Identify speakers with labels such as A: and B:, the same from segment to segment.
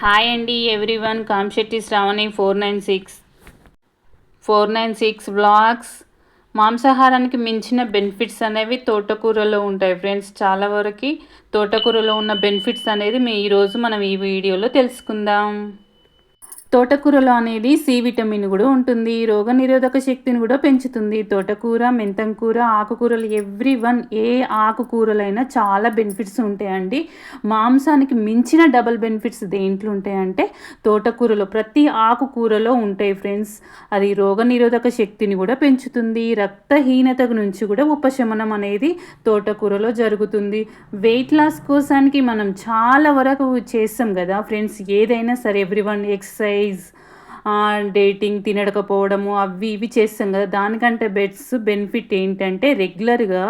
A: Hi అండి everyone. Kamshetti Sravani four nine six. Four nine six blogs. మాంసాహారానికి మించిన benefits అనేవి తోటకూరలో ఉంటాయి ఫ్రెండ్స్. చాలా వరకు తోటకూరలో ఉన్న బెనిఫిట్స్ అనేది మీ ఈరోజు మనం ఈ వీడియోలో తెలుసుకుందాం. తోటకూరలో అనేది సి విటమిన్ కూడా ఉంటుంది. రోగ నిరోధక శక్తిని కూడా పెంచుతుంది. తోటకూర మెంతంకూర ఆకుకూరలు ఎవ్రీ వన్ ఏ ఆకుకూరలైనా చాలా బెనిఫిట్స్ ఉంటాయండి. మాంసానికి మించిన డబల్ బెనిఫిట్స్ దేంట్లో ఉంటాయంటే తోటకూరలో ప్రతి ఆకుకూరలో ఉంటాయి ఫ్రెండ్స్ అది రోగ నిరోధక శక్తిని కూడా పెంచుతుంది. రక్తహీనత నుంచి కూడా ఉపశమనం అనేది తోటకూరలో జరుగుతుంది. వెయిట్ లాస్ కోసానికి మనం చాలా వరకు చేస్తాం కదా ఫ్రెండ్స్ ఏదైనా సరే ఎవ్రీ వన్ ఎక్సర్సైజ్ డేటింగ్ తినడకపోవడము అవి ఇవి చేస్తాం కదా. దానికంటే బెడ్స్ బెనిఫిట్ ఏంటంటే రెగ్యులర్గా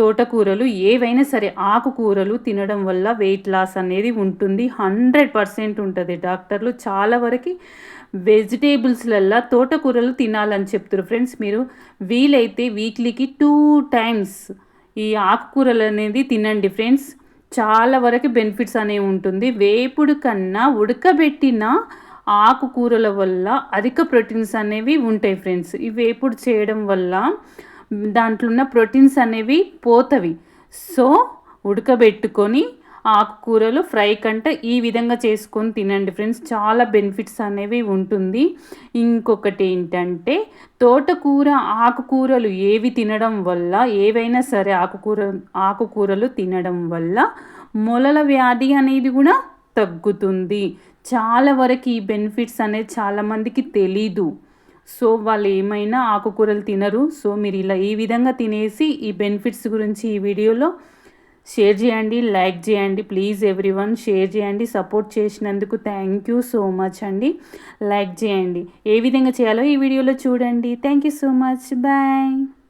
A: తోటకూరలు ఏవైనా సరే ఆకుకూరలు తినడం వల్ల వెయిట్ లాస్ అనేది ఉంటుంది. హండ్రెడ్ పర్సెంట్ ఉంటుంది. డాక్టర్లు చాలా వరకు వెజిటేబుల్స్లల్లా తోటకూరలు తినాలని చెప్తారు ఫ్రెండ్స్ మీరు వీలైతే వీక్లీకి టూ టైమ్స్ ఈ ఆకుకూరలు అనేది తినండి. ఫ్రెండ్స్ చాలా వరకు బెనిఫిట్స్ అనేవి ఉంటుంది. వేపుడు కన్నా ఉడకబెట్టిన ఆకుకూరల వల్ల అధిక ప్రోటీన్స్ అనేవి ఉంటాయి ఫ్రెండ్స్. ఇవి వేపుడు చేయడం వల్ల దాంట్లో ఉన్న ప్రోటీన్స్ అనేవి పోతవి. సో ఉడకబెట్టుకొని ఆకుకూరలు ఫ్రై కంటే ఈ విధంగా చేసుకొని తినండి ఫ్రెండ్స్. చాలా బెనిఫిట్స్ అనేవి ఉంటుంది. ఇంకొకటి ఏంటంటే తోటకూర ఆకుకూరలు ఏవి తినడం వల్ల ఏవైనా సరే ఆకుకూర ఆకుకూరలు తినడం వల్ల మొలల వ్యాధి అనేది కూడా తగ్గుతుంది. చాలా వరకు ఈ బెనిఫిట్స్ అనేది చాలామందికి తెలీదు. సో వాళ్ళు ఏమైనా ఆకుకూరలు తినరు. సో మీరు ఇలా ఈ విధంగా తినేసి ఈ బెనిఫిట్స్ గురించి ఈ వీడియోలో షేర్ చేయండి లైక్ చేయండి. ప్లీజ్ ఎవ్రీ వన్ షేర్ చేయండి సపోర్ట్ చేసినందుకు థ్యాంక్ యూ సో మచ్ అండి. లైక్ చేయండి. ఏ విధంగా చేయాలో ఈ వీడియోలో చూడండి. Thank you so much. Bye.